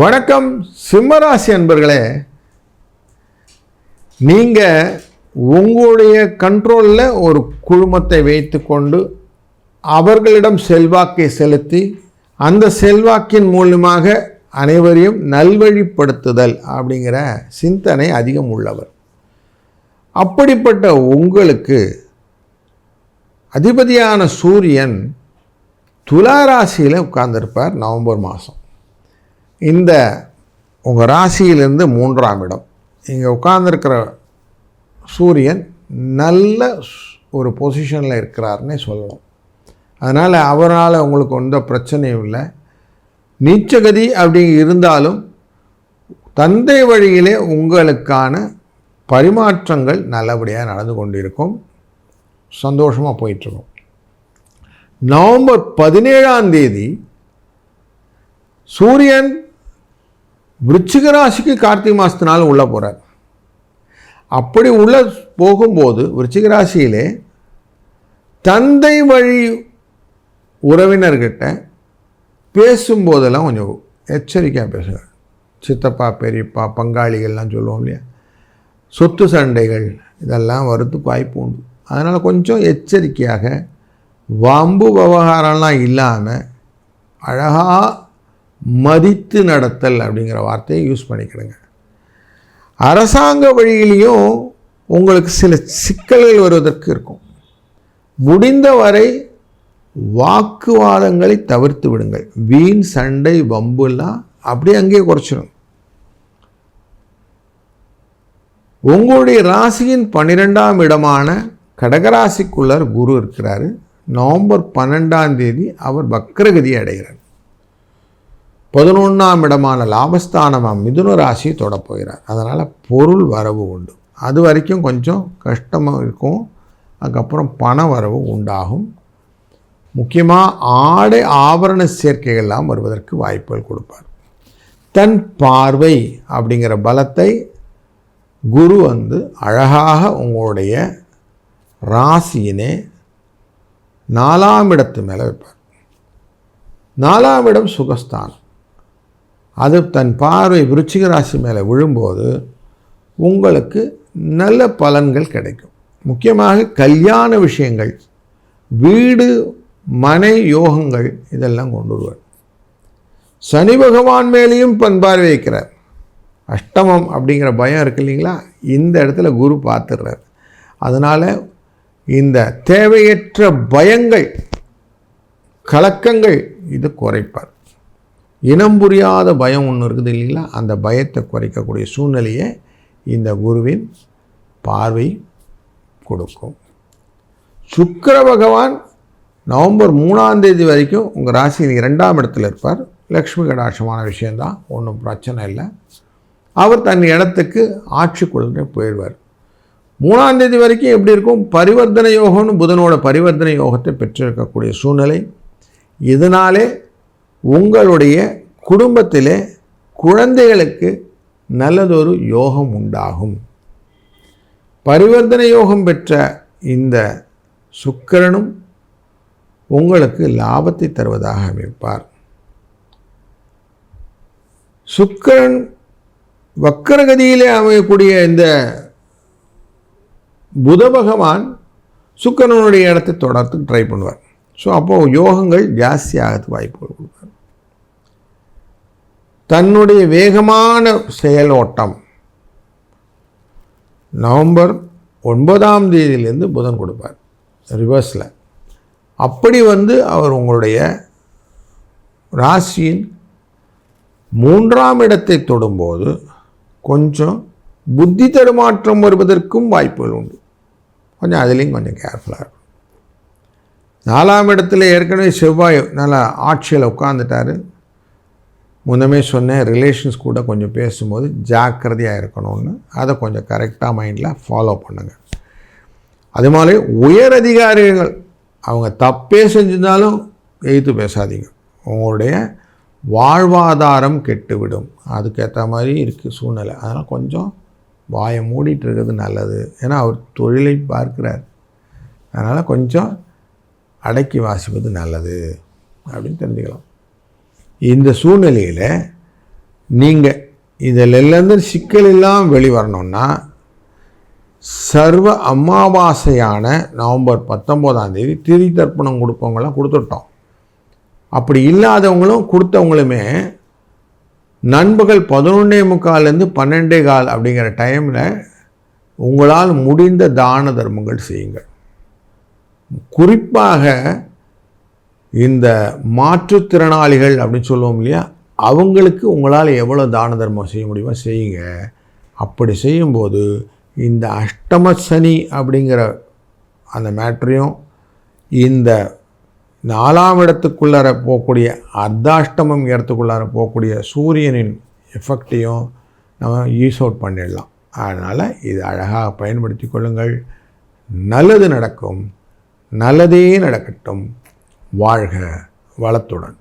வணக்கம் சிம்மராசி அன்பர்களே. நீங்கள் உங்களுடைய கண்ட்ரோலில் ஒரு குழுமத்தை வைத்துக்கொண்டு அவர்களிடம் செல்வாக்கை செலுத்தி அந்த செல்வாக்கின் மூலமாக அனைவரையும் நல்வழிப்படுத்துதல் அப்படிங்கிற சிந்தனை அதிகம் உள்ளவர். அப்படிப்பட்ட உங்களுக்கு அதிபதியான சூரியன் துலா ராசியில் உட்கார்ந்திருப்பார் நவம்பர் மாதம் இந்த உங்கள் ராசியிலிருந்து மூன்றாம் இடம். இங்கே உட்கார்ந்துருக்கிற சூரியன் நல்ல ஒரு பொசிஷனில் இருக்கிறாருன்னே சொல்லணும் அதனால் அவரால் உங்களுக்கு எந்த பிரச்சனையும் இல்லை. நீச்சகதி அப்படி இருந்தாலும் தந்தை வழியிலே உங்களுக்கான பரிமாற்றங்கள் நல்லபடியாக நடந்து கொண்டிருக்கும். சந்தோஷமாக போயிட்டுருக்கும். நவம்பர் பதினேழாம் தேதி சூரியன் விருச்சிக ராசிக்கு கார்த்திகை மாதத்தினால உள்ளே போகிறார் அப்படி உள்ள போகும்போது விருச்சிக ராசியிலே தந்தை வழி உறவினர்கிட்ட பேசும்போதெல்லாம் கொஞ்சம் எச்சரிக்கையாக பேசுங்க சித்தப்பா பெரியப்பா பங்காளிகள்லாம் சொல்லுவோம் இல்லையா? சொத்து சண்டைகள் இதெல்லாம் வரத்துக்கு வாய்ப்பு உண்டு. அதனால் கொஞ்சம் எச்சரிக்கையாக வம்பு விவகாரம்லாம் இல்லாமல் அழகாக மதித்து நடத்தல் அப்படிங்கிற வார்த்தையை யூஸ் பண்ணிக்கிடுங்க. அரசாங்க வழியிலையும் உங்களுக்கு சில சிக்கல்கள் வருவதற்கு இருக்கும். முடிந்தவரை வாக்குவாதங்களை தவிர்த்து விடுங்கள். வீண் சண்டை வம்புலாம் அப்படியே அங்கேயே குறைச்சிடும் உங்களுடைய ராசியின் பன்னிரெண்டாம் இடமான கடகராசிக்குள்ளார் குரு இருக்கிறாரு. நவம்பர் பன்னெண்டாம் தேதி அவர் வக்ரகதியை அடைகிறார். பதினொன்றாம் இடமான லாபஸ்தானமாக மிதுன ராசியை தொடப்போகிறார் அதனால் பொருள் வரவு உண்டு. அது வரைக்கும் கொஞ்சம் கஷ்டமாக இருக்கும். அதுக்கப்புறம் பண வரவு உண்டாகும். முக்கியமாக ஆடை ஆபரண சேர்க்கைகள்லாம் வருவதற்கு வாய்ப்புகள் கொடுப்பார். தன் பார்வை அப்படிங்கிற பலத்தை குரு வந்து அழகாக உங்களுடைய ராசியினே நாலாம் இடத்து மேலே வைப்பார். நாலாம் இடம் சுகஸ்தானம். அது தன் பார்வை விருச்சிக ராசி மேலே விழும்போது உங்களுக்கு நல்ல பலன்கள் கிடைக்கும். முக்கியமாக கல்யாண விஷயங்கள் வீடு மனை யோகங்கள் இதெல்லாம் கொண்டு வருவார். சனி பகவான் மேலேயும் பண்பார்வை வைக்கிறார். அஷ்டமம் அப்படிங்கிற பயம் இருக்கு இல்லைங்களா? இந்த இடத்துல குரு பார்த்துடுறார். அதனால் இந்த தேவையற்ற பயங்கள் கலக்கங்கள் இது குறைப்பார். இனம் புரியாத பயம் ஒன்று இருக்குது இல்லைங்களா? அந்த பயத்தை குறைக்கக்கூடிய சூழ்நிலையை இந்த குருவின் பார்வை கொடுக்கும். சுக்கர பகவான் நவம்பர் மூணாம் தேதி வரைக்கும் உங்கள் ராசியின் இரண்டாம் இடத்துல இருப்பார். லக்ஷ்மி கடாட்சமான விஷயந்தான் ஒன்றும் பிரச்சனை இல்லை. அவர் தன் இடத்துக்கு ஆட்சிக்குள்ளே போயிடுவார். மூணாம் தேதி வரைக்கும் எப்படி இருக்கும்? பரிவர்த்தனை யோகம்னு புதனோட பரிவர்த்தனை யோகத்தை பெற்றிருக்கக்கூடிய சூழ்நிலை. இதனாலே உங்களுடைய குடும்பத்திலே குழந்தைகளுக்கு நல்லதொரு யோகம் உண்டாகும். பரிவர்த்தனை யோகம் பெற்ற இந்த சுக்கிரனும் உங்களுக்கு லாபத்தை தருவதாக அமைப்பார். சுக்கிரன் வக்கரகதியிலே அமையக்கூடிய இந்த புத பகவான் சுக்கரனுடைய இடத்தை தொடர்த்து ட்ரை பண்ணுவார். ஸோ அப்போது யோகங்கள் ஜாஸ்தியாகிறது வாய்ப்பு தன்னுடைய வேகமான செயலோட்டம். நவம்பர் ஒன்பதாம் தேதியிலேருந்து புதன் கொடுப்பார் ரிவர்ஸில் அப்படி வந்து அவர் உங்களுடைய ராசியின் மூன்றாம் இடத்தை தொடும்போது கொஞ்சம் புத்தி தடுமாற்றம் வருவதற்கும் வாய்ப்புகள் உண்டு. கொஞ்சம் அதுலேயும் கொஞ்சம் கேர்ஃபுல்லாக இருக்கும். நாலாம் இடத்துல ஏற்கனவே செவ்வாய் நல்லா ஆட்சியில் உட்காந்துட்டாரு முன்னமே சொன்னேன் ரிலேஷன்ஸ் கூட கொஞ்சம் பேசும்போது ஜாக்கிரதையாக இருக்கணும்னு அதை கொஞ்சம் கரெக்டாக மைண்டில் ஃபாலோ பண்ணுங்கள் அது மாதிரி உயர் அதிகாரிகள் அவங்க தப்பே செஞ்சிருந்தாலும் எய்த்து பேசாதீங்க. உங்களுடைய வாழ்வாதாரம் கெட்டுவிடும். அதுக்கேற்ற மாதிரி இருக்குது சூழ்நிலை. அதனால் கொஞ்சம் வாயை மூடிட்டு இருக்கிறது நல்லது. ஏன்னா அவர் தொழிலை பார்க்கிறார். அதனால் கொஞ்சம் அடக்கி வாசிப்பது நல்லது அப்படின்னு தெரிஞ்சுக்கலாம். இந்த சூழ்நிலையில் நீங்கள் இதிலிருந்து சிக்கல் இல்லாமல் வெளிவரணும்னா சர்வ அமாவாசையான நவம்பர் பத்தொம்போதாம் தேதி திரி தர்ப்பணம் கொடுப்பவங்களாம் கொடுத்துட்டோம். அப்படி இல்லாதவங்களும் கொடுத்தவங்களுமே நண்பகல் பதினொன்னே முக்கால்லேருந்து பன்னெண்டே கால் அப்படிங்கிற டைமில் உங்களால் முடிந்த தான தர்மங்கள் செய்யுங்கள். குறிப்பாக இந்த மாற்றுத்திறனாளிகள் அப்படின்னு சொல்லுவோம் இல்லையா அவங்களுக்கு உங்களால் எவ்வளோ தான தர்மம் செய்ய முடியுமோ செய்யுங்க. அப்படி செய்யும்போது இந்த அஷ்டம சனி அப்படிங்கிற அந்த மேட்ரையும் இந்த நாலாம் இடத்துக்குள்ளார போகக்கூடிய அர்த்தாஷ்டமம் இடத்துக்குள்ளார போகக்கூடிய சூரியனின் எஃபெக்டையும் நம்ம யூஸ் அவுட் பண்ணிடலாம். அதனால் இது அழகாக பயன்படுத்தி கொள்ளுங்கள். நல்லது நடக்கும் நல்லதே நடக்கட்டும். வாழ்க வளத்துடன்.